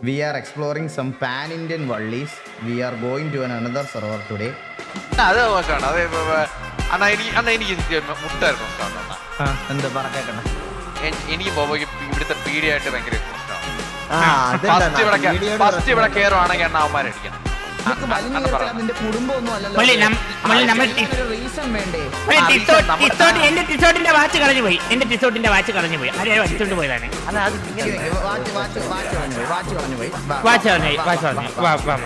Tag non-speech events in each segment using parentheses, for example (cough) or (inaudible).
We are exploring some pan Indian valleys we are going to an another server today അത് നോക്കണം അത് അണ്ണാ എനിക്ക് അണ്ണാ എനിക്ക് മുട്ടായിരുന്നു ഇഷ്ടമാണ് എന്ത് പറക്കേക്കണം എൻ- എനിക്ക് ബോബോയ്ക്ക് ഇവിടുത്തെ പീഡിയായിട്ട് ഭയങ്കര ഇഷ്ടമാണ് ആ, അതെന്താ ഫസ്റ്റ് ഇവിടെ ഫസ്റ്റ് ഇവിടെ കയറുവാണെങ്കിൽ അണ്ണ അവന്മാരടിക്കണം എന്റെ ടിസോട്ടിന്റെ വാച്ച് കളഞ്ഞു പോയി. എന്റെ ടിസോട്ടിന്റെ വാച്ച് കളഞ്ഞു പോയി. അതെ വലിച്ചോണ്ട് പോയതാണ്? വാച്ച് വാച്ച് വാച്ച് കളഞ്ഞു പോയി വാച്ച് കളഞ്ഞു പോയി. വാ, വാ.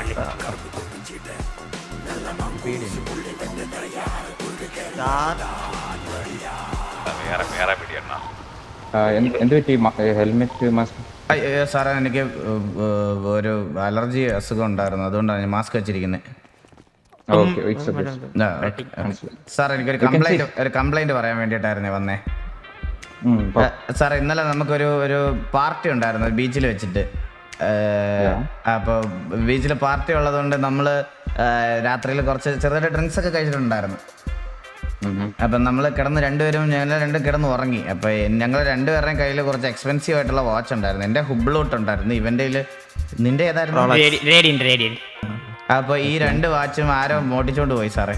ആ, എന്ത് എന്ത് പറ്റി? Helmet mask? സാറേ എനിക്ക് ഒരു അലർജി അസുഖം ഉണ്ടായിരുന്നു. അതുകൊണ്ടാണ് ഞാൻ മാസ്ക് വെച്ചിരിക്കുന്നത് സാർ എനിക്കൊരു കംപ്ലൈന്റ് ഒരു കംപ്ലൈന്റ് പറയാൻ വേണ്ടിയിട്ടായിരുന്നേ വന്നേ. സാർ ഇന്നലെ നമുക്കൊരു ഒരു പാർട്ടി ഉണ്ടായിരുന്നു ബീച്ചിൽ വെച്ചിട്ട്. അപ്പൊ അപ്പോൾ ബീച്ചിൽ പാർട്ടി ഉള്ളതുകൊണ്ട് നമ്മൾ രാത്രിയിൽ കുറച്ച് ചെറുതായിട്ട് ഡ്രിങ്ക്സ് ഒക്കെ കഴിച്ചിട്ടുണ്ടായിരുന്നു. അപ്പം നമ്മൾ കിടന്ന് രണ്ടുപേരും ഞങ്ങൾ രണ്ടും കിടന്ന് ഉറങ്ങി. അപ്പോൾ ഞങ്ങൾ രണ്ടുപേരുടെയും കയ്യിൽ കുറച്ച് എക്സ്പെൻസീവ് ആയിട്ടുള്ള വാച്ച് ഉണ്ടായിരുന്നു. എന്റെ ഹുബ്ലോട്ട് ഉണ്ടായിരുന്നു. ഇവന്റെ നിന്റെ ഏതായിരുന്നു? അപ്പോൾ ഈ രണ്ട് വാച്ചും ആരോ മോട്ടിച്ചോണ്ട് പോയി സാറേ.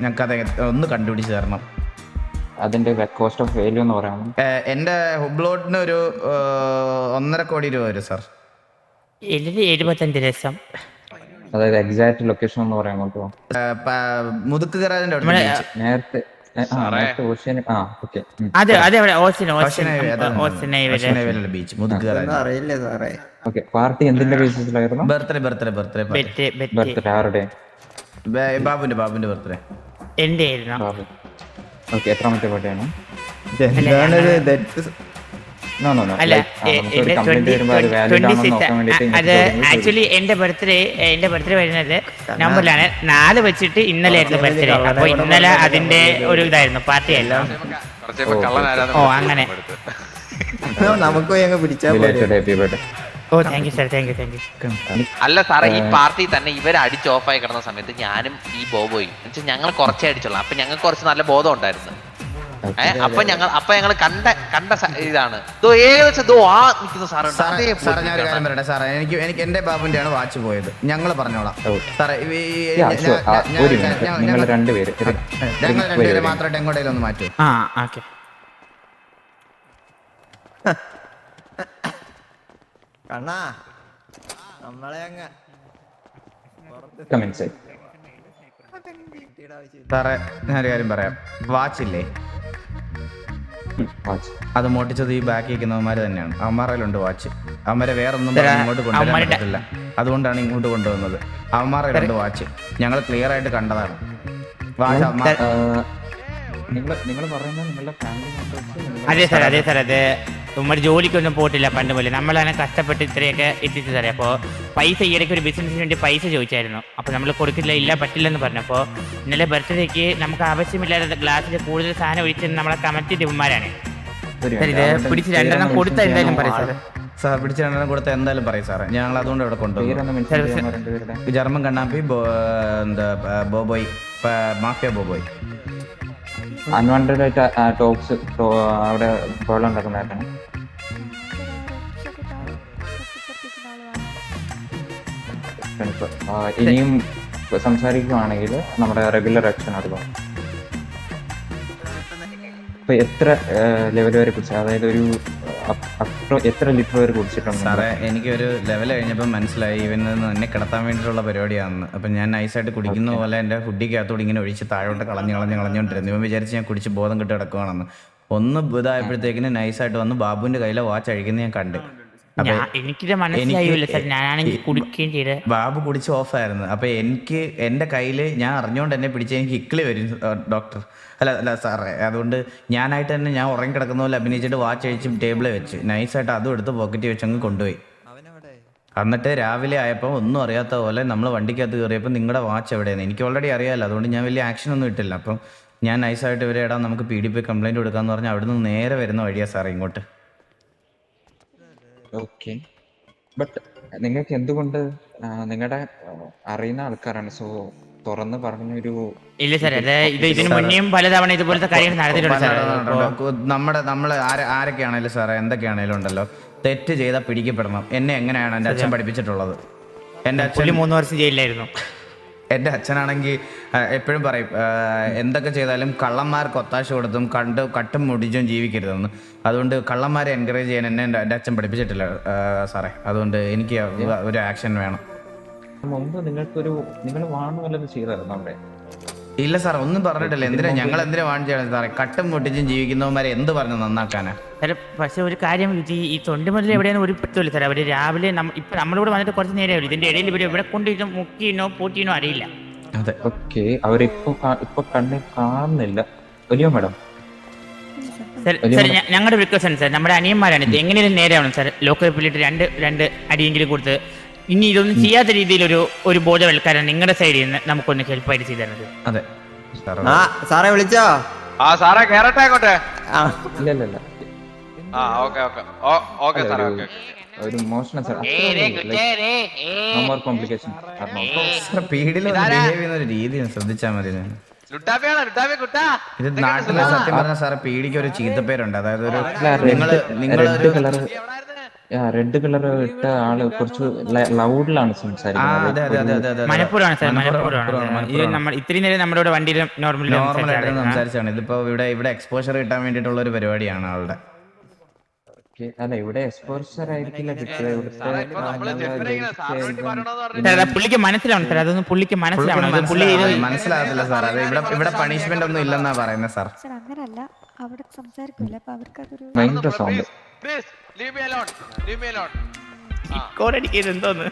ഞങ്ങൾക്ക് അത് ഒന്ന് കണ്ടുപിടിച്ച് തരണം. അതിന്റെ കോസ്റ്റ് ഓഫ് വാല്യൂ എന്ന് പറയാമോ എന്റെ എന്റെ ഹുബ്ലോട്ടിന് ഒരു ഒന്നര കോടി രൂപ വരും സാർ. എഴുപത്തഞ്ച് ലക്ഷം. അതായത് എക്സാക്ട് ലൊക്കേഷൻ എന്ന് പറയാമോ നോക്കുമോ അവിടെ നേരത്തെ പാർട്ടി എന്തിന്റെ ബേസിസിലായിരുന്നു? Birthday birthday birthday bet bet birthday. ആരുടെ? ബാബുന്റെ ബാബുന്റെ ബർത്ത്ഡേ. എന്റെ ആയിരുന്നു ഓക്കെ എത്രാമത്തെ പാർട്ടിയാണ്? അല്ല എ- എന്റെ ട്വന്റി വരുമ്പോൾ അത് ആക്ച്വലി എന്റെ ബർത്ത്ഡേ എന്റെ ബർത്ത്ഡേ വരുന്നത് നവംബറിലാണ്. നാല് വെച്ചിട്ട് ഇന്നലെ ആയിരുന്നു ബർത്ത്ഡേ അപ്പൊ ഇന്നലെ അതിന്റെ ഒരു ഇതായിരുന്നു പാർട്ടി ആയിരുന്നു. ഓ, അങ്ങനെ. ഓ thank you sir thank you thank you അല്ല സാറേ ഈ പാർട്ടി തന്നെ ഇവർ അടിച്ച് ഓഫായി കിടന്ന സമയത്ത് ഞാനും ഈ ബോബോയും. എന്നുവെച്ചാൽ ഞങ്ങൾ കുറച്ചേ അടിച്ചോളാം അപ്പൊ ഞങ്ങൾക്ക് കുറച്ച് നല്ല ബോധം ഉണ്ടായിരുന്നു. അപ്പൊ ഞങ്ങൾ അപ്പൊ ഞങ്ങൾ കണ്ട കണ്ട ഇതാണ്. ദോ ഏകദേശം ദോ ആ നിൽക്കുന്ന സാറുണ്ട് സാറേ അതേ സാറേ ഞാൻ ഒരു കാര്യം പറയട്ടെ സാറേ. എനിക്ക് എനിക്ക് എന്റെ ബാബുന്റെ ആണ് വാച്ച് പോയത്. ഞങ്ങൾ പറഞ്ഞോളാം. സാറേ ഞങ്ങൾ- രണ്ടുപേര് ഞങ്ങൾ രണ്ടുപേരെ മാത്രമായിട്ട് എങ്ങോട്ടേലും ഒന്ന് മാറ്റൂ ആ ഓക്കെ. കണ്ണാ നമ്മളെ അങ്ങ് സാറേ ഞാനൊരു കാര്യം പറയാം. വാച്ച് ഇല്ലേ വാച്ച് അത് മോട്ടിച്ചത് ഈ ബാക്കി ഇരിക്കുന്നവന്മാര് തന്നെയാണ്. അവന്മാരയിലുണ്ട് വാച്ച് അവന്മാരെ വേറെ ഒന്നും ഇങ്ങോട്ട് കൊണ്ടുവരാൻ അവന്മാരുടെ- അതുകൊണ്ടാണ് ഇങ്ങോട്ട് കൊണ്ടുവന്നത്. അവന്മാരയിലുണ്ട് വാച്ച് ഞങ്ങൾ ക്ലിയർ ആയിട്ട് കണ്ടതാണ്. വാച്ച് നിങ്ങൾ നിങ്ങൾ പറയുന്നത് നിങ്ങളുടെ ഫാമിലി അതെ സാർ അതെ സാർ അത്. നമ്മൾ ജോലിക്കൊന്നും പോയിട്ടില്ല പണ്ട് പോലെ നമ്മളാണ് കഷ്ടപ്പെട്ട് ഇത്രയൊക്കെ എത്തിച്ചു തരാം. അപ്പോൾ പൈസ ഈ ഇടയ്ക്ക് ഒരു ബിസിനസ്സിന് വേണ്ടി പൈസ ചോദിച്ചായിരുന്നു. അപ്പോൾ നമ്മൾ കൊടുക്കില്ല ഇല്ല പറ്റില്ലെന്ന് പറഞ്ഞപ്പോൾ ഇന്നലെ ബർത്ത്ഡേക്ക് നമുക്ക് ആവശ്യമില്ലാത്ത ഗ്ലാസ്സിൽ കൂടുതൽ സാധനം ഒഴിച്ചത് നമ്മളെ കമറ്റി ദിവന്മാരാണ് പിടിച്ച് രണ്ടെണ്ണം കൊടുത്ത എന്തായാലും പറയും സാർ സാർ പിടിച്ച രണ്ടെണ്ണം കൊടുത്ത എന്തായാലും പറയും സാറേ. ഞങ്ങൾ അതുകൊണ്ട് ഇവിടെ കൊണ്ടുപോകും ജർമ്മൻ കണ്ണാപ്പി എന്താ ബോബോയ് മാഫിയ ബോബോയ്. അൺവാണ്ടഡ് ആയിട്ട് ടോക്സ് അവിടെ പ്രോബ്ലം ഉണ്ടാക്കുന്നതായിട്ടാണ് ഫ്രണ്ട്സ് ഇനിയും സംസാരിക്കുകയാണെങ്കിൽ നമ്മുടെ റെഗുലർ ആക്ഷൻ എടുക്കാം ഇപ്പൊ എത്ര ലെവൽ വരെ കുടിച്ചു അതായത് ഒരു എത്ര ലിറ്റർ വരെ കുടിച്ചിട്ടുണ്ട്? സാറേ എനിക്കൊരു ലെവൽ കഴിഞ്ഞപ്പോൾ മനസ്സിലായി. ഇവന് എന്നെ കിടത്താൻ വേണ്ടിയിട്ടുള്ള പരിപാടിയാണെന്ന്. അപ്പം ഞാൻ നൈസായിട്ട് കുടിക്കുന്ന പോലെ എന്റെ ഹുഡിക്കകത്തോട് ഇങ്ങനെ ഒഴിച്ച് താഴോട്ട് കളഞ്ഞ് കളഞ്ഞ് കളഞ്ഞുകൊണ്ടിരുന്നു ഇവൻ വിചാരിച്ച് ഞാൻ കുടിച്ച് ബോധം കിട്ടി കിടക്കുവാണെന്ന്. ഒന്ന് ഇതായപ്പോഴത്തേക്കിന് നൈസായിട്ട് വന്ന് ബാബുവിന്റെ കയ്യിലെ വാച്ച് അഴിക്കുന്നത് ഞാൻ കണ്ട്. അപ്പം ഞാൻ എനിക്കിത് മനസ്സിലായില്ല സാർ ഞാനാണെങ്കിൽ കുടിക്കുകയും ചെയ്ത്. ബാബു കുടിച്ച് ഓഫായിരുന്നു. അപ്പൊ എനിക്ക് എന്റെ കയ്യിൽ ഞാൻ അറിഞ്ഞുകൊണ്ട് എന്നെ പിടിച്ച് എനിക്ക് ഇക്കിളി വരും ഡോക്ടർ. അല്ല അല്ല സാറേ അതുകൊണ്ട് ഞാനായിട്ട് തന്നെ ഞാൻ ഉറങ്ങി കിടക്കുന്ന പോലെ അഭിനയിച്ചിട്ട് വാച്ച് അഴിച്ച് ടേബിളിൽ വെച്ച്. നൈസായിട്ട് അതും എടുത്ത് പോക്കറ്റിൽ വെച്ച് അങ്ങ് കൊണ്ടുപോയി. എന്നിട്ട് രാവിലെ ആയപ്പോൾ ഒന്നും അറിയാത്ത പോലെ നമ്മൾ വണ്ടിക്കകത്ത് കയറിയപ്പോൾ നിങ്ങളുടെ വാച്ച് എവിടെയാണ് എനിക്ക് ഓൾറെഡി അറിയാമല്ലോ അതുകൊണ്ട് ഞാൻ വലിയ ആക്ഷൻ ഒന്നും ഇട്ടില്ല. അപ്പം ഞാൻ നൈസായിട്ട് ഇവരെ ഇടാൻ നമുക്ക് പി ഡി പി കംപ്ലൈന്റ് കൊടുക്കാന്ന് പറഞ്ഞാൽ അവിടുന്ന് നേരെ വരുന്ന വഴിയാ സാറേ ഇങ്ങോട്ട്. ഓക്കെ ബട്ട് നിങ്ങൾക്ക് എന്തുകൊണ്ട് നിങ്ങളുടെ അറിയുന്ന ആൾക്കാരാണ്? സോ തുറന്ന് പറഞ്ഞൊരു ഇല്ല സാർ അത് ഇത് ഇതിനു മുന്നേയും പലതവണ ഇതുപോലത്തെ കാര്യങ്ങൾ നടന്നിട്ടുണ്ട് സാർ നമ്മുടെ നമ്മൾ ആര ആരൊക്കെയാണേലും സാറേ എന്തൊക്കെയാണേലും ഉണ്ടല്ലോ തെറ്റ് ചെയ്താൽ പിടിക്കപ്പെടണം. എന്നെ എങ്ങനെയാണ് എന്റെ അച്ഛൻ പഠിപ്പിച്ചിട്ടുള്ളത്? എന്റെ അച്ഛൻ മൂന്ന് വർഷം ജയിലിലായിരുന്നു. എന്റെ അച്ഛനാണെങ്കിൽ എപ്പോഴും പറയും എന്തൊക്കെ ചെയ്താലും കള്ളന്മാർക്ക് ഒത്താശ കൊടുത്തും കണ്ട് കട്ടും മുടിച്ചും ജീവിക്കരുതെന്ന്. അതുകൊണ്ട് കള്ളന്മാരെ എൻകറേജ് ചെയ്യാൻ എന്നെ എന്റെ അച്ഛൻ പഠിപ്പിച്ചിട്ടില്ല സാറേ. അതുകൊണ്ട് എനിക്ക് ഒരു ആക്ഷൻ വേണം. മുമ്പ് നിങ്ങൾക്കൊരു നിങ്ങൾ വാണു വല്ലതും ചെയ്തായിരുന്നു അവിടെ? ഇല്ല സാർ ഒന്നും പറഞ്ഞിട്ടില്ല. എന്തിനാ ഞങ്ങൾ എന്തിനാ വാൺ ചെയ്യണം സാറേ? കട്ടും പൊട്ടിച്ചും ജീവിക്കുന്നവന്മാരെ എന്ത് പറഞ്ഞു നന്നാക്കാനാ? സാറേ പക്ഷെ ഒരു കാര്യം ഇത് ഈ- തൊണ്ടിമുതൽ എവിടെയാണ് ഒരു പറ്റില്ല സാർ അവർ രാവിലെ ഇപ്പൊ ഇപ്പം നമ്മളിവിടെ വന്നിട്ട് കുറച്ച് നേരമല്ലോ ഇതിന്റെ ഇടയിൽ ഇവർ എവിടെ കൊണ്ടുപോയി മുക്കിനോ പൂട്ടിനോ അറിയില്ല. അതെ. ഓക്കെ. അവരിപ്പോ ഇപ്പൊ കണ്ണിൽ കാണുന്നില്ല. വലിയ മാഡം? ഞങ്ങളുടെ റിക്വസ്റ്റ് ആണ് സാർ. നമ്മുടെ അനിയന്മാരാണ് ഇത്. എങ്ങനെയും നേരെയാണ് സാർ. ലോക്കൽ പിള്ളേർ രണ്ട് രണ്ട് അടിയെങ്കിലും കൊടുത്ത് ഇനി ഇതൊന്നും ചെയ്യാത്ത രീതിയിൽ ഒരു ഒരു ബോധവൽക്കാരം നിങ്ങളുടെ സൈഡിൽ നിന്ന് നമുക്കൊന്ന് ഹെൽപ്പായിട്ട് ചെയ്തു തരുന്നത് അതെ. ആ സാറേ വിളിച്ചോ? ആ സാറേ കേറട്ടെ അങ്ങോട്ട് ആ. ഇല്ല ഇല്ല ഇല്ല ആ ഓക്കെ ഓക്കെ. ഓക്കെ അല്ല, സാറേ ഓക്കെ ഒരു മോഷണം മോർ കോംപ്ലിക്കേഷൻ സാർ പീഡിയിൽ ബിഹേവ് ചെയ്യുന്ന ഒരു രീതി ശ്രദ്ധിച്ചാൽ മതി ഞാൻ. ലുട്ടാപ്പിയാണോ? ലുട്ടാപ്പി കുട്ടാ? ഇത് നാട്ടിലെ സത്യം പറഞ്ഞ സാറേ പീഡിക്ക് ഒരു ചീത്തപ്പേരുണ്ട്. അതായത് ഒരു നിങ്ങൾ നിങ്ങളൊരു റെഡ് കളർ ഇട്ട ആൾ കുറച്ച് ലൗഡിലാണ് സംസാരിക്കുന്നത്. അതെ അതെ അതെ അതെ അതെ മനഃപൂർവമാണ് സാർ മനഃപൂർവം, ഇത് നമ്മൾ ഇത്രയും നേരം നമ്മുടെ വണ്ടിയിൽ നോർമൽ സംസാരിച്ചാണ്. ഇതിപ്പോ ഇവിടെ ഇവിടെ എക്സ്പോഷർ കിട്ടാൻ വേണ്ടിട്ടുള്ള ഒരു പരിപാടിയാണ് ആളുടെ. അല്ല ഇവിടെ എക്സ്പോഷർ ആയിരിക്കില്ല. പുള്ളിക്ക് മനസ്സിലാവണം സാർ അതൊന്നും പുള്ളിക്ക് മനസ്സിലാവണം. പുള്ളി മനസ്സിലാകത്തില്ല സാർ അത് ഇവിടെ ഇവിടെ പണിഷ്മെന്റ് ഒന്നും ഇല്ലെന്നാ പറയുന്നത് സാർ. സാർ അങ്ങനല്ല. അവിടെ സംസാരിക്കില്ല അപ്പൊ അവർക്കതൊരു ഭയങ്കര sound please leave me alone leave me alone കോടടിക്കുന്നത് എന്തോന്ന്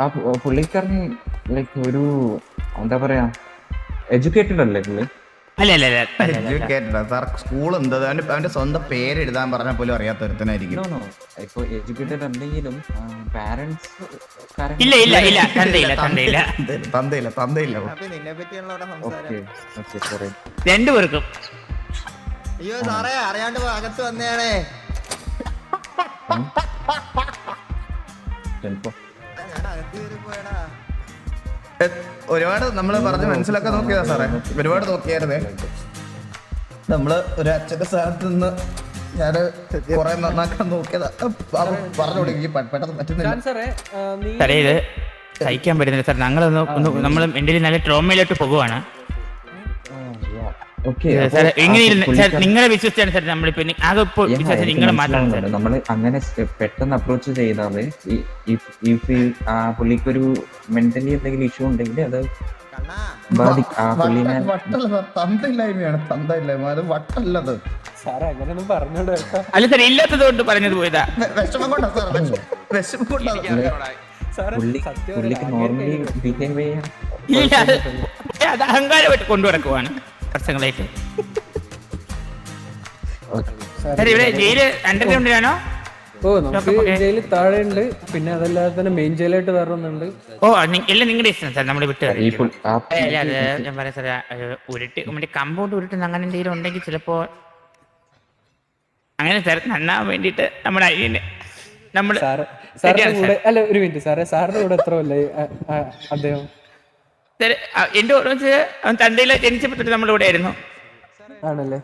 ആ പുള്ളിക്കാരൻ ലൈക്ക് ഒരു എന്താ പറയാ എഡ്യൂക്കേറ്റഡ് അല്ലേ പുള്ളി? സാർ സ്കൂൾ എന്താ? അവന്റെ അവന്റെ സ്വന്തം പേര് എഴുതാൻ പറഞ്ഞാൽ പോലും അറിയാത്ത ഒരുത്തനായിരിക്കും. നോ നോ ഇപ്പൊ എഡ്യൂക്കേറ്റഡ് അല്ലെങ്കിലും പാരന്റ്സ് ഇല്ല ഇല്ല ഇല്ല. തന്തയില്ല തന്തയില്ല തന്തയില്ല. തന്തയില്ല നിന്നെ പറ്റിയുള്ള അവിടെ സംസാരം. ഓക്കെ ഓക്കെ സോറി രണ്ടുപേർക്കും. അയ്യോ സാറേ അറിയാണ്ട് അകത്ത് വന്നേണേ ഒരുപാട് നമ്മൾ പറഞ്ഞ് മനസ്സിലാക്കാൻ നോക്കിയതാ സാറേ. ഒരുപാട് നോക്കിയായിരുന്നേ. നമ്മൾ ഒരു അച്ഛന്റെ സ്ഥാനത്ത് നിന്ന് ഞാൻ കുറെ നന്നാക്കാൻ നോക്കിയതാ. പറഞ്ഞു കൊടുക്കി പെട്ടെന്ന് പറ്റുന്നില്ല. സഹിക്കാൻ പറ്റുന്നില്ല. സാർ ഞങ്ങളൊന്ന് നമ്മൾ എന്റെ നല്ല ട്രോമയിലോട്ട് പോകുവാണ് നിങ്ങളെ വിശ്വസിച്ചാണ് സാർ നമ്മളിപ്പോ വിശ്വസിച്ച് നമ്മൾ അങ്ങനെ പെട്ടെന്ന് അപ്രോച്ച് ചെയ്താൽ ആ പുള്ളിക്ക് ഒരു മെന്റലി എന്തെങ്കിലും ഇഷ്യൂ ഉണ്ടെങ്കിൽ അത് തന്തയില്ലായ്മയാണ് തന്തയില്ലായ്മ. അത് വട്ടല്ലത്. അല്ല സാർ ഇല്ലാത്തത് കൊണ്ട് പറഞ്ഞത് പോയതാ. വെ- വിഷമം കൊണ്ടാ സാർ വിഷമം- വിഷമം കൊണ്ടാ പുള്ളി പുള്ളിക്ക് നോർമലി ബിഹേവ് ചെയ്യാൻ അഹങ്കാരമായിട്ട് കൊണ്ടു നടക്കുവാണ് വർഷങ്ങളായിട്ട്. സാർ ഇവിടെ ജയിൽ അണ്ടർഗ്രൗണ്ടിലാണോ ഓ നമുക്ക് ജയിലിൽ താഴെ ഉണ്ട് പിന്നെ അതല്ലാതെ തന്നെ മെയിൻ ജയിലായിട്ട് വേറൊന്നുണ്ട് ഓ നി- എല്ലാം നിങ്ങളുടെ ഇഷ്ടം സാർ. നമ്മൾ വിട്ട് ഈ ആ അല്ല അത് ഞാൻ പറയാം സാർ ഉരുട്ട് മറ്റേ കമ്പൗണ്ട് ഉരുട്ടുന്ന അങ്ങനെ എന്തെങ്കിലും ഉണ്ടെങ്കിൽ ചിലപ്പോ അങ്ങനെ സാർ നന്നാൻ വേണ്ടിയിട്ട് നമ്മുടെ അരിയന് നമ്മൾ സാറ് സാറിന്റെ കൂടെ അല്ല ഒരു മിനിറ്റ് സാറേ സാറിന്റെ കൂടെ എത്ര അല്ലേ അദ്ദേഹം എന്റെ ഓർമ്മ അവൻ തന്റെ ജനിച്ചപ്പോൾ തൊട്ട് നമ്മളിവിടെ ആയിരുന്നു. ആണല്ലേ?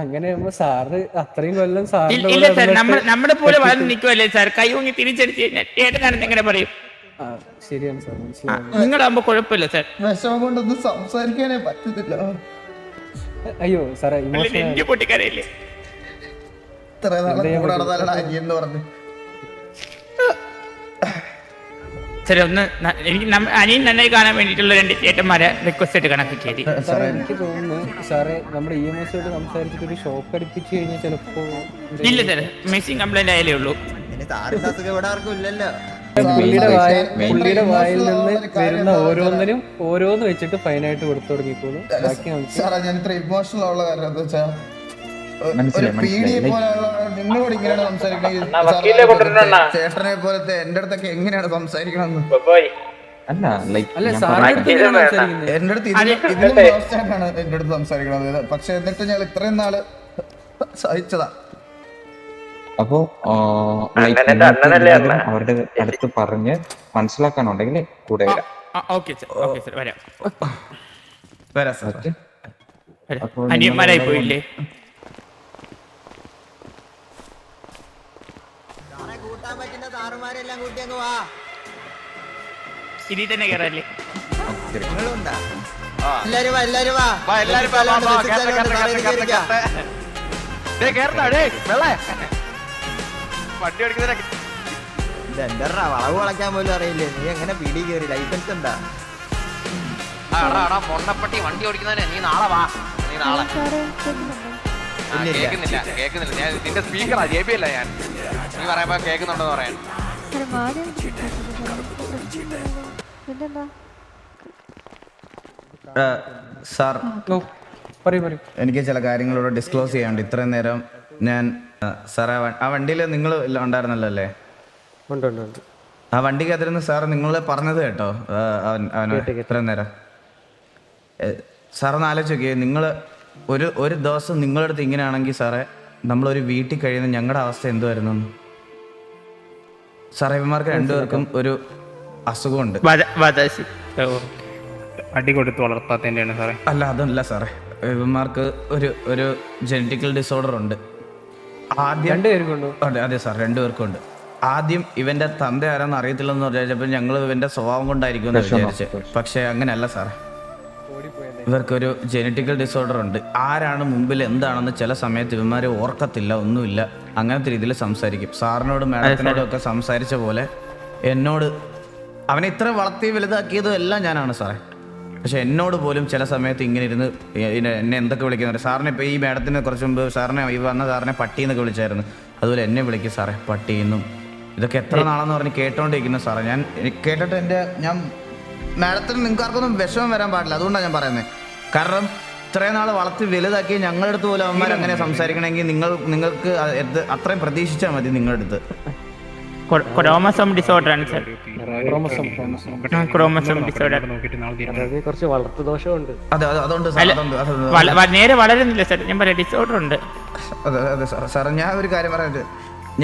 അങ്ങനെ സാറ് അത്രയും കൊല്ലം സാർ ഇല്ല സാർ നമ്മൾ നമ്മുടെ പോലെ വളർന്നു നിൽക്കുമല്ലേ സാർ? കൈ ഊങ്ങി തിരിച്ചടിച്ച് കഴിഞ്ഞാൽ ചേട്ടനാണെന്ന് എങ്ങനെ പറയും? ശരിയാണ് സാർ നിങ്ങളാകുമ്പോ കുഴപ്പമില്ല സാർ. വിഷമം കൊണ്ടൊന്നും സംസാരിക്കാനേ പറ്റത്തില്ല. അയ്യോ സാറേ ഇമോഷണൽ നെഞ്ച് പൊട്ടിക്കരയില്ലേ? ഇത്ര നാളെ കൂടെ നടന്നാലാണ് അനിയെന്ന് പറഞ്ഞു. സാർ ഒന്ന് എനിക്ക് അനിയൻ നന്നായി കാണാൻ വേണ്ടിയിട്ടുള്ള രണ്ട് ചേട്ടന്മാരെ റിക്വസ്റ്റ് ആയിട്ട് കണക്ക് ചെയ്തി (laughs) സാറേ എനിക്ക് തോന്നുന്നു സാറേ നമ്മുടെ ഇ എം എസ് ആയിട്ട് സംസാരിച്ചിട്ട് ഒരു ഷോക്ക് അടിപ്പിച്ചു കഴിഞ്ഞാൽ ചിലപ്പോ ഇല്ല സാർ മെസ്സിങ് കംപ്ലൈന്റ് ആയാലേ ഉള്ളൂ. പുള്ളിയുടെ വായ മെയിൻ പുള്ളിയുടെ വായിൽ നിന്ന് ഇമോഷണൽ വരുന്ന ഓരോന്നിനും ഓരോന്ന് വെച്ചിട്ട് ഫൈനായിട്ട് കൊടുത്തു തുടങ്ങിക്കോളൂ. ബാക്കി സാറേ ഞാൻ ഇത്ര ഇമോഷണൽ ഉള്ള കാര്യം എന്താ വെച്ചാ ഒരു മനസ്സിലായി, പീഡിയെ മനസ്സിലായി. പോലെയുള്ള നിങ്ങളോട് ഇങ്ങനെയാണ് സംസാരിക്കുന്നത് ചേട്ടനെ പോലത്തെ എന്റെ അടുത്തൊക്കെ എങ്ങനെയാണ് സംസാരിക്കണമെന്ന്? അല്ല ലൈക്ക് എന്റെ അടുത്ത് ഇതിലും ഇതിലും worst ആയിട്ടാണ് എന്റെ അടുത്ത് സംസാരിക്കണത്. പക്ഷെ എന്നിട്ട് ഞാൻ ഇത്രയും നാൾ സഹിച്ചതാ. അപ്പോ അവരുടെ അടുത്ത് പറഞ്ഞ് മനസ്സിലാക്കാനുണ്ടെങ്കിൽ കൂടെ വരാം. Okay sir. Okay sir. വരാം. വരാം അനിയന്മാരായി പോയില്ലേ? ഇവന്മാരെല്ലാം കൂട്ടി അങ്ങ് വാ. ഇതിൽ തന്നെ കയറല്ലേ നിങ്ങളുണ്ടാ? എല്ലാരും വാ എല്ലാരും വാ. വാ, എല്ലാരും വാ, വാ, വാ, കേറട്ടെ, കേറട്ടെ, കേറട്ടെ, കേറട്ടെ, കേറട്ടെ. ഡേയ്, കേറണ്ട, ഡേയ്, വെള്ളേ. വണ്ടി ഓടിക്കുന്നതിനെ എന്താ വളവ് വളയ്ക്കാൻ പോലും അറിയില്ലേ? നീ എങ്ങനെ പിടി കേറി ലൈസൻസ് ഉണ്ടാ ആ, എടാ, എടാ, മൊണ്ണപ്പട്ടി വണ്ടി ഓടിക്കുന്നതിനെ നീ നാളെ വാ. നീ നാളെ. സാറേ കേൾക്കുന്നുണ്ടോ കേക്കുന്നില്ല കേക്കുന്നില്ല ഞാൻ നിന്റെ സ്പീക്കറാ ജെ ബി അല്ല ഞാൻ. നീ പറയുമ്പോ കേക്കുന്നുണ്ടെന്ന് പറയാൻ. സാർ. എനിക്ക് ചില കാര്യങ്ങളോട് ഡിസ്ക്ലോസ് ചെയ്യാണ്ട് ഇത്രയും നേരം ഞാൻ സാർ സാറേ ആ വണ്ടിയിൽ നിങ്ങൾ ഉണ്ടായിരുന്നല്ലോ അല്ലേ? ആ വണ്ടിക്ക് അതിരുന്ന് സാർ നിങ്ങൾ പറഞ്ഞത് കേട്ടോ. അവൻ അവന് ഇത്രയും നേരം. സാറൊന്ന് ആലോചിച്ച് നോക്കിയേ നിങ്ങൾ ഒരു ഒരു ദിവസം നിങ്ങളുടെ അടുത്ത് ഇങ്ങനെയാണെങ്കിൽ സാറേ നമ്മളൊരു വീട്ടിൽ കഴിയുന്ന ഞങ്ങളുടെ അവസ്ഥ എന്തുവായിരുന്നു? സാറേമാർക്ക് സാറേ ഇവന്മാർക്ക് രണ്ടുപേർക്കും ഒരു അസുഖമുണ്ട്. അടി കൊടുത്ത് വളർത്താത്തതിന്റെയാണ് സാറേ. അല്ല അതല്ല സാറേ. ഇവന്മാർക്ക് ഒരു ഒരു ജനറ്റിക്കൽ ഡിസോർഡർ ഉണ്ട്. ആദ്യം അതെ അതെ സാർ രണ്ടുപേർക്കും ഉണ്ട്. ആദ്യം ഇവന്റെ തന്ത ആരാന്ന് അറിയത്തില്ലെന്ന് വിചാരിച്ചപ്പോൾ ഞങ്ങൾ ഇവന്റെ സ്വഭാവം കൊണ്ടായിരിക്കും എന്ന് വിചാരിച്ച്. പക്ഷെ അങ്ങനെയല്ല സാറേ. ഇവർക്കൊരു ജനറ്റിക്കൽ ഡിസോർഡർ ഉണ്ട്. ആരാണ് മുമ്പിൽ എന്താണെന്ന് ചില സമയത്ത് ഇവന്മാർ ഓർക്കത്തില്ല ഒന്നുമില്ല. അങ്ങനത്തെ രീതിയിൽ സംസാരിക്കും. സാറിനോടും മാഡത്തിനോടും ഒക്കെ സംസാരിച്ച പോലെ എന്നോട് അവനെ ഇത്ര വളർത്തി വലുതാക്കിയതും എല്ലാം ഞാനാണ് സാറേ. പക്ഷെ എന്നോട് പോലും ചില സമയത്ത് ഇങ്ങനെ ഇരുന്ന് എന്നെ എന്തൊക്കെ വിളിക്കുന്നുണ്ട്? സാറിനെ ഇപ്പോൾ ഈ മാഡത്തിന് കുറച്ച് മുമ്പ് സാറിനെ ഈ വന്ന സാറിനെ പട്ടി എന്നൊക്കെ വിളിച്ചായിരുന്നു. അതുപോലെ എന്നെ വിളിക്കും സാറേ പട്ടിയെന്നും ഇതൊക്കെ എത്ര നാളെന്ന് പറഞ്ഞ് കേട്ടോണ്ടിരിക്കുന്നു സാറേ. ഞാൻ കേട്ടിട്ട് എന്റെ ഞാൻ മാഡത്തിന് നിങ്ങൾക്ക് ആർക്കൊന്നും വിഷമം വരാൻ പാടില്ല. അതുകൊണ്ടാണ് ഞാൻ പറയുന്നത് കാരണം ഇത്രയും നാൾ വളർത്തി വലുതാക്കി ഞങ്ങളുടെ അടുത്ത് പോലും അവന്മാർ അങ്ങനെ സംസാരിക്കണമെങ്കിൽ നിങ്ങൾ നിങ്ങൾക്ക് അത് അത്രയും പ്രതീക്ഷിച്ചാൽ മതി നിങ്ങളുടെ അടുത്ത് ക്രോമസോം ഡിസോർഡർ ആണ് സർ. ക്രോമസോം ഡിസോർഡർ കുറച്ച് വളർത്തു ദോഷമുണ്ട്. അതെ അതെ അതുകൊണ്ട് നേരെ വളരുന്നില്ല സർ. ഞാൻ പറയാം ഡിസോർഡർ ഉണ്ട്. അതെ അതെ സാർ സാർ ഞാൻ ഒരു കാര്യം പറയാൻ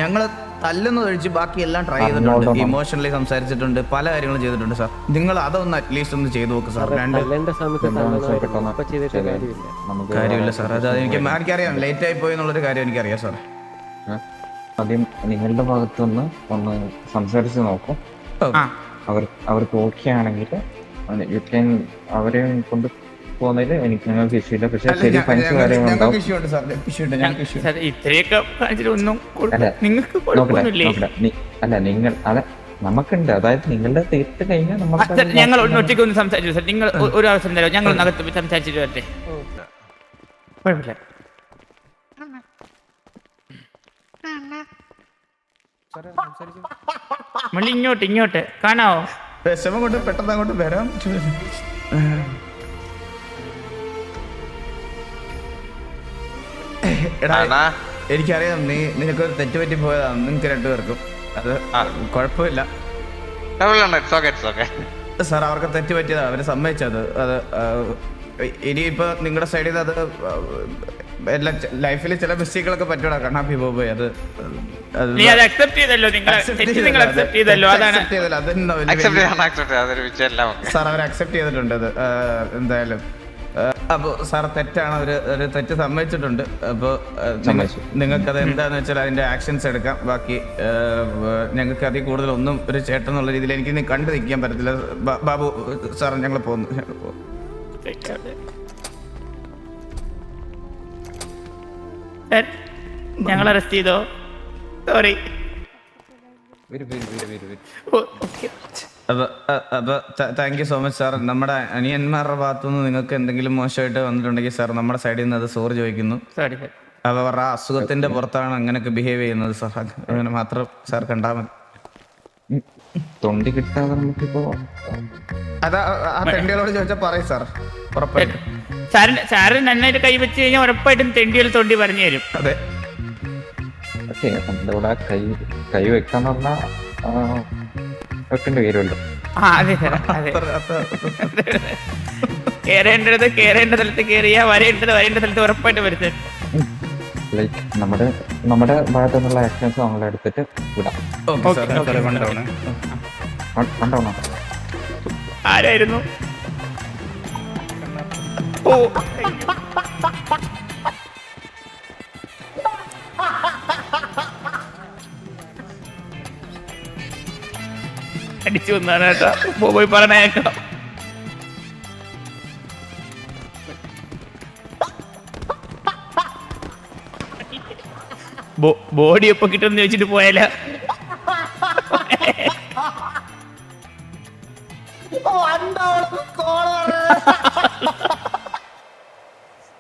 ഞങ്ങൾ തല്ലുന്ന ഒഴിച്ച് ബാക്കി എല്ലാം ട്രൈ ചെയ്തിട്ടുണ്ട്. ഇമോഷണലി സംസാരിച്ചിട്ടുണ്ട്. പല കാര്യങ്ങളും ചെയ്തിട്ടുണ്ട് സാർ നിങ്ങൾ അതൊന്ന് അറ്റ്ലീസ്റ്റ് ഒന്ന് ചെയ്തു നോക്ക് സാർ രണ്ട് നമുക്ക് കാര്യമില്ല സാർ അത് എനിക്ക് എനിക്കറിയാം ലേറ്റ് ആയി പോയി എന്നുള്ളൊരു കാര്യം എനിക്കറിയാം സാർ? ആദ്യം നിങ്ങളുടെ ഭാഗത്തുനിന്ന് ഒന്ന് സംസാരിച്ച് നോക്കും. അവർ അവർക്ക് ഓക്കെ ആണെങ്കിൽ യു ക്യാൻ അവരെ കൊണ്ട് പോകുന്നതിൽ എനിക്ക് ഞങ്ങൾക്ക് ഇഷ്യൂ പക്ഷെ ശരി ഫൈൻസ് കാര്യങ്ങളുണ്ടാവും സാർ ഇത്രയൊക്കെ കാണിച്ചിട്ട് ഒന്നും കൊടു- അല്ല, നിങ്ങൾക്ക് നോക്കട്ടെ കുഴപ്പമൊന്നുമില്ലേ നോക്കട്ടെ. നി- അല്ല നിങ്ങൾ അതെ നമുക്കുണ്ട്. അതായത് നിങ്ങളുടെ തീർത്ത് കഴിഞ്ഞാൽ ആ, നമുക്ക് സാർ ഞങ്ങൾ ഒന്ന് ഒറ്റയ്ക്ക് ഒന്ന് സംസാരിച്ചു സാർ. നിങ്ങൾ ഒ- ഒരു അവസരം തരാം. ഞങ്ങൾ ഒന്ന് അകത്ത് പോയി സംസാരിച്ചിട്ട് വരട്ടെ. കുഴപ്പമില്ല. മള്ളി ഇങ്ങോട്ട് ഇങ്ങോട്ട്. കാണാവോ? വിഷമം കൊണ്ട് പെട്ടെന്ന് അങ്ങോട്ട് വരാൻ എടാ എനിക്കറിയാം നീ നിനക്ക് ഒരു തെറ്റ് പറ്റി പോയതാണ് നിങ്ങൾക്ക് രണ്ടുപേർക്കും അത് കുഴപ്പമില്ല. സാർ അവർക്ക് തെറ്റ് പറ്റിയതാണ് അവർ സമ്മതിച്ചത്. അത് ഇനി ഇനിയിപ്പോ നിങ്ങളുടെ സൈഡിൽ നിന്ന് അത് എല്ലാ ലൈഫിൽ ചില മിസ്റ്റേക്കുകളൊക്കെ പറ്റൂടാ. കാരണം പോയി. അത് അത് നീ അത് അക്സെപ്റ്റ് ചെയ്തല്ലോ. നിങ്ങൾ accept തെറ്റ് ചെയ്തല്ലോ, നിങ്ങൾ അക്സെപ്റ്റ് ചെയ്തല്ലോ. അതാണ്. accept ചെയ്തല്ലോ, അതെന്താ അക്സെപ്റ്റ് ചെയ്യണം അക്സെപ്റ്റ് അതൊരു വിഷയം എല്ലാം സാർ അവർ അക്സെപ്റ്റ് ചെയ്തിട്ടുണ്ട് അത്. എന്തായാലും. അപ്പോൾ സാർ തെറ്റാണ് അവർ ഒരു തെറ്റ് സമ്മതിച്ചിട്ടുണ്ട്. അപ്പോൾ അത് എന്താന്ന് വെച്ചാൽ അതിന്റെ ആക്ഷൻസ് എടുക്കാം. ബാക്കി ഞങ്ങൾക്ക് അതിൽ കൂടുതൽ ഒന്നും ഒരു ചേട്ടൻ എന്നുള്ള രീതിയിൽ എനിക്ക് ഇനി കണ്ടു നിൽക്കാൻ പറ്റത്തില്ല. ബാബു സാർ ഞങ്ങൾ പോകുന്നു ഞങ്ങൾ പോകുന്നു സാർ ഞങ്ങൾ അറസ്റ്റ് ചെയ്തോ? സോറി വരും വരും വരും വരും വരും. ഓക്കെ. അപ്പൊ അ- അപ്പൊ thank you so much sir നമ്മുടെ അനിയന്മാരുടെ ഭാഗത്തുനിന്ന് നിങ്ങൾക്ക് എന്തെങ്കിലും മോശമായിട്ട് വന്നിട്ടുണ്ടെങ്കിൽ സാർ നമ്മുടെ സൈഡിൽ നിന്ന് അത് സോറി ചോദിക്കുന്നു. സോറി സാർ അത് അവരുടെ ആ അസുഖത്തിന്റെ പുറത്താണ് അങ്ങനെയൊക്കെ ബിഹേവ് ചെയ്യുന്നത് സാർ അങ്ങനെ മാത്രം സാർ കണ്ടാൽ മതി. തൊണ്ടി കിട്ടാതെ നമുക്കിപ്പോ അതാ ആ- തെണ്ടികളോട് ചോദിച്ചാൽ പറയും സാർ ഉറപ്പായിട്ടും. സാറിന് സാറ് നന്നായിട്ട് കൈ വെച്ച് കഴിഞ്ഞാൽ ഉറപ്പായിട്ടും തെണ്ടികൾ തൊണ്ടി പറഞ്ഞു തരും. അതെ. ഓക്കെ നമ്മുടെ ഇവിടെ കൈ കൈ വെക്കാന്ന് പറഞ്ഞാൽ വെക്കേണ്ടി വരുമല്ലോ ആ അതെ സാർ അതെ. അത്ര- അത്ര- കയറേണ്ടത് സ്ഥലത്ത് കേറിയ വരേണ്ടത് വരേണ്ട സ്ഥലത്ത് ഉറപ്പായിട്ട് വരുത്തത് ലൈക്ക് നമ്മുടെ നമ്മുടെ ഭാഗത്തു നിന്നുള്ള ആക്ഷൻസ് നമ്മൾ എടുത്തിട്ട് വിടാം. ഓക്കെ സാർ സാറേ വണ്ടോണ് കണ്ടോ ആരായിരുന്നു? ഓ അടിച്ചു വന്നാണ് കേട്ടോ. പോയി പറഞ്ഞേക്കാം ബോഡി ഒപ്പം കിട്ടുമെന്ന് ചോദിച്ചിട്ട് പോയാല? വണ്ട അവൾക്ക് കോൾ